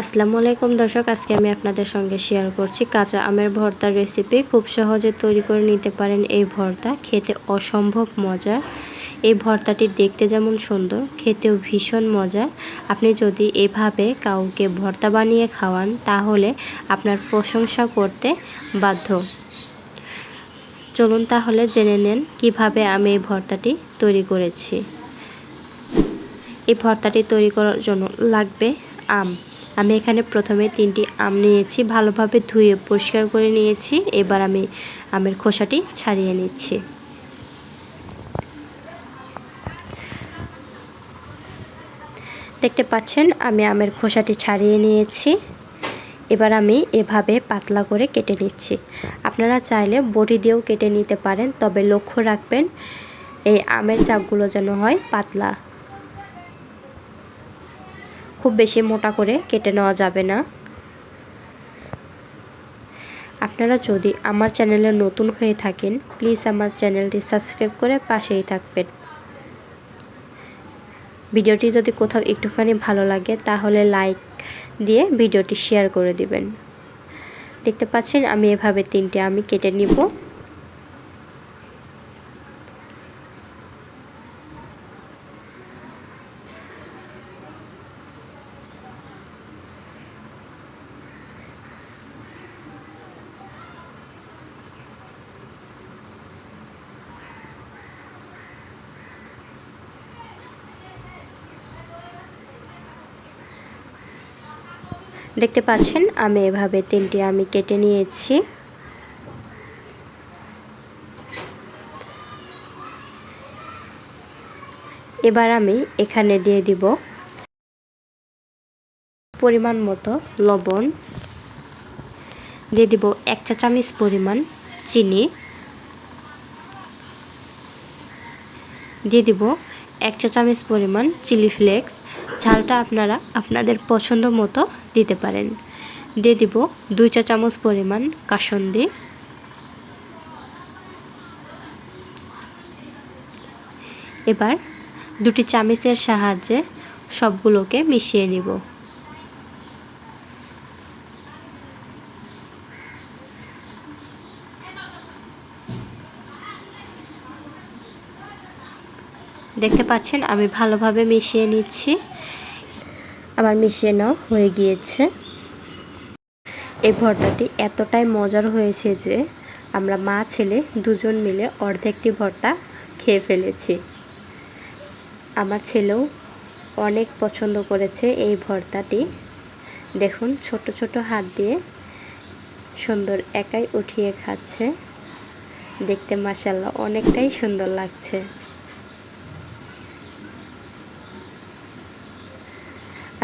আসসালামু আলাইকুম দর্শক, আজকে আমি আপনাদের সঙ্গে শেয়ার করছি কাঁচা আমের ভর্তার রেসিপি খুব সহজে তৈরি করে নিতে পারেন এই ভর্তা, খেতে অসম্ভব মজার। এই ভর্তাটি দেখতে যেমন সুন্দর, খেতেও ভীষণ মজার। আপনি যদি এভাবে কাউকে ভর্তা বানিয়ে খাওয়ান, তাহলে আপনার প্রশংসা করতে বাধ্য। চলুন তাহলে জেনে নেন কীভাবে আমি এই ভর্তাটি তৈরি করেছি। এই ভর্তাটি তৈরি করার জন্য লাগবে আম। আমি এখানে প্রথমে তিনটি আম নিয়েছি, ভালোভাবে ধুয়ে পরিষ্কার করে নিয়েছি। এবার আমি আমের খোসাটি ছাড়িয়ে নিচ্ছি। দেখতে পাচ্ছেন, আমি আমের খোসাটি ছাড়িয়ে নিয়েছি। এবার আমি এভাবে পাতলা করে কেটে নিচ্ছি। আপনারা চাইলে বটি দিয়েও কেটে নিতে পারেন, তবে লক্ষ্য রাখবেন, এই আমের চাকগুলো যেন হয় পাতলা। খুব বেশি মোটা করে কেটে নেওয়া যাবে না। আপনারা যদি আমার চ্যানেলে নতুন হয়ে থাকেন, প্লিজ আমার চ্যানেলটি সাবস্ক্রাইব করে পাশেই থাকবেন। ভিডিওটি যদি কোথাও একটুখানি ভালো লাগে, তাহলে লাইক দিয়ে ভিডিওটি শেয়ার করে দিবেন। দেখতে পাচ্ছেন আমি এভাবে তিনটে আমি কেটে নিব। দেখতে পাচ্ছেন, আমি এভাবে তিনটি আমি কেটে নিয়েছি। এবার আমি এখানে দিয়ে দিব পরিমাণ মতো লবণ। দিয়ে দিব এক চা চামচ পরিমাণ চিনি। দিয়ে দিব এক চা চামচ পরিমাণ চিলি ফ্লেক্স। ঝালটা আপনারা, আপনাদের পছন্দ মতো দিতে পারেন। দিয়ে দিব দুই চা চামচ পরিমাণ কাসন্দি। এবার দুটি চামচের সাহায্যে সবগুলোকে মিশিয়ে নিব। দেখতে পাচ্ছেন আমি ভালোভাবে মিশিয়ে নিচ্ছি। আমার নেওয়া হয়ে গিয়েছে। এই ভর্তাটি এতটাই মজার হয়েছে যে আমরা মা ছেলে দুজন মিলে অর্ধেকটি ভর্তা খেয়ে ফেলেছি। আমার ছেলেও অনেক পছন্দ করেছে এই ভর্তাটি। দেখুন, ছোট ছোট হাত দিয়ে সুন্দর একাই উঠিয়ে খাচ্ছে। দেখতে মাসাল্লাহ অনেকটাই সুন্দর লাগছে।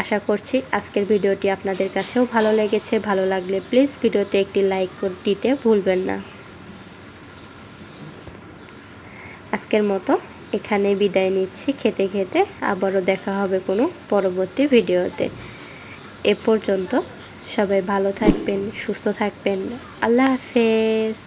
আশা করছি আজকের ভিডিওটি আপনাদের কাছেও ভালো লেগেছে, ভালো লাগলে প্লিজ ভিডিওতে একটি লাইক দিতে ভুলবেন না। আজকের মতো এখানে বিদায় নিচ্ছি, খেতে খেতে আবারও দেখা হবে কোনো পরবর্তী ভিডিওতে। এ পর্যন্ত সবাই ভালো থাকবেন, সুস্থ থাকবেন। আল্লাহ হাফেজ।